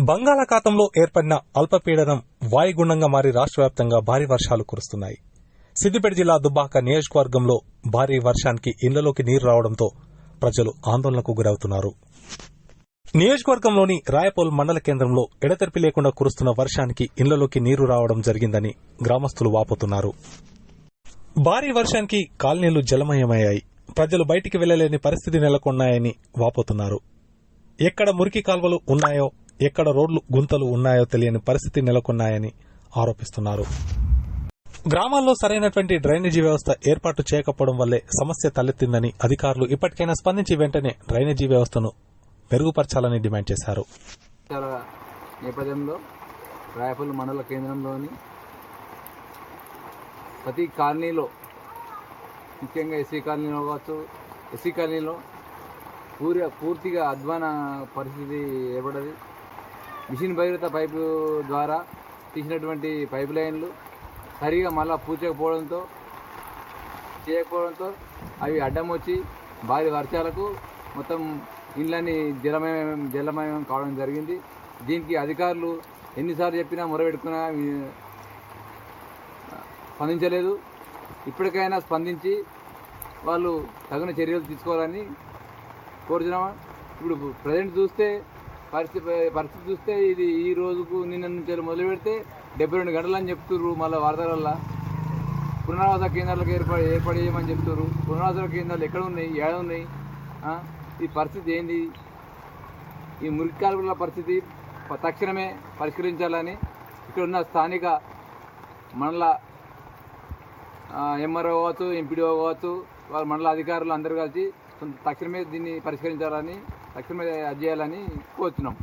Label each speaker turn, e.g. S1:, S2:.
S1: బంగాళాఖాతంలో ఏర్పడిన అల్పపీడనం వాయుగుండంగా మారి రాష్ట్ర వ్యాప్తంగా భారీ వర్షాలు కురుస్తున్నాయి. సిద్దిపేట జిల్లా దుబ్బాక నియోజకవర్గంలో భారీ వర్షానికి ఇళ్ళలోకి నీరు రావడంతో ప్రజలు ఆందోళనకు గురవుతున్నారు. నియోజకవర్గంలోని రాయపోల్ మండల కేంద్రంలో ఎడతెరిపి లేకుండా కురుస్తున్న వర్షానికి ఇళ్ళలోకి నీరు రావడం జరిగిందని గ్రామస్తులు వాపోతున్నారు. భారీ వర్షానికి కాలనీలు జలమయమయ్యాయి. ప్రజలు బయటికి వెళ్ళలేని పరిస్థితి నెలకొన్నాయని వాపోతున్నారు. ఎక్కడ మురికి కాల్వలు ఉన్నాయో ఎక్కడ రోడ్లు గుంతలు ఉన్నాయో తెలియని పరిస్థితి నెలకొన్నాయని ఆరోపిస్తున్నారు. గ్రామాల్లో సరైనటువంటి డ్రైనేజీ వ్యవస్థ ఏర్పాటు చేయకపోవడం వల్లే సమస్య తలెత్తిందని అధికారులు ఇప్పటికైనా స్పందించి వెంటనే డ్రైనేజీ వ్యవస్థను మెరుగుపరచాలని డిమాండ్ చేశారు.
S2: నేపథ్యంలో రాయపల్లి మండల కేంద్రంలోని ప్రతి కాలనీలో ముఖ్యంగా ఎస్సీ కాలనీలో కావచ్చు ఎస్సీ కాలనీలో పూరి పూర్తిగా అధ్వాన పరిస్థితి ఏర్పడది. మిషన్ భగీరథ పైపు ద్వారా తీసినటువంటి పైప్ లైన్లు సరిగా మళ్ళా పూచకపోవడంతో చేయకపోవడంతో అవి అడ్డం వచ్చి భారీ వర్షాలకు మొత్తం ఇండ్లన్నీ జలమయం జలమయం కావడం జరిగింది. దీనికి అధికారులు ఎన్నిసార్లు చెప్పినా మొరబెట్టుకున్నా స్పందించలేదు. ఇప్పటికైనా స్పందించి వాళ్ళు తగిన చర్యలు తీసుకోవాలని కోరుతున్నామా ఇప్పుడు ప్రజెంట్ చూస్తే పరిస్థితి పరిస్థితి చూస్తే ఇది ఈ రోజుకు నిన్న నుంచి మొదలు పెడితే డెబ్బై రెండు గంటలు అని చెప్తుర్రు మళ్ళీ వరదల వల్ల పునరావాస కేంద్రాలకు ఏర్పడి ఏర్పాటు చేయమని చెప్తున్నారు పునరావాస కేంద్రాలు ఎక్కడ ఉన్నాయి? ఏడ ఉన్నాయి? ఈ పరిస్థితి ఏంది? ఈ మురికి కాలువల పరిస్థితి తక్షణమే పరిష్కరించాలని ఇక్కడ ఉన్న స్థానిక మండల ఎంఆర్ఓ కావచ్చు ఎంపీడీఓ కావచ్చు వాళ్ళ మండల అధికారులు అందరూ కలిసి తక్షణమే దీన్ని పరిష్కరించాలని తక్షణమే అది చేయాలని కోరుతున్నాం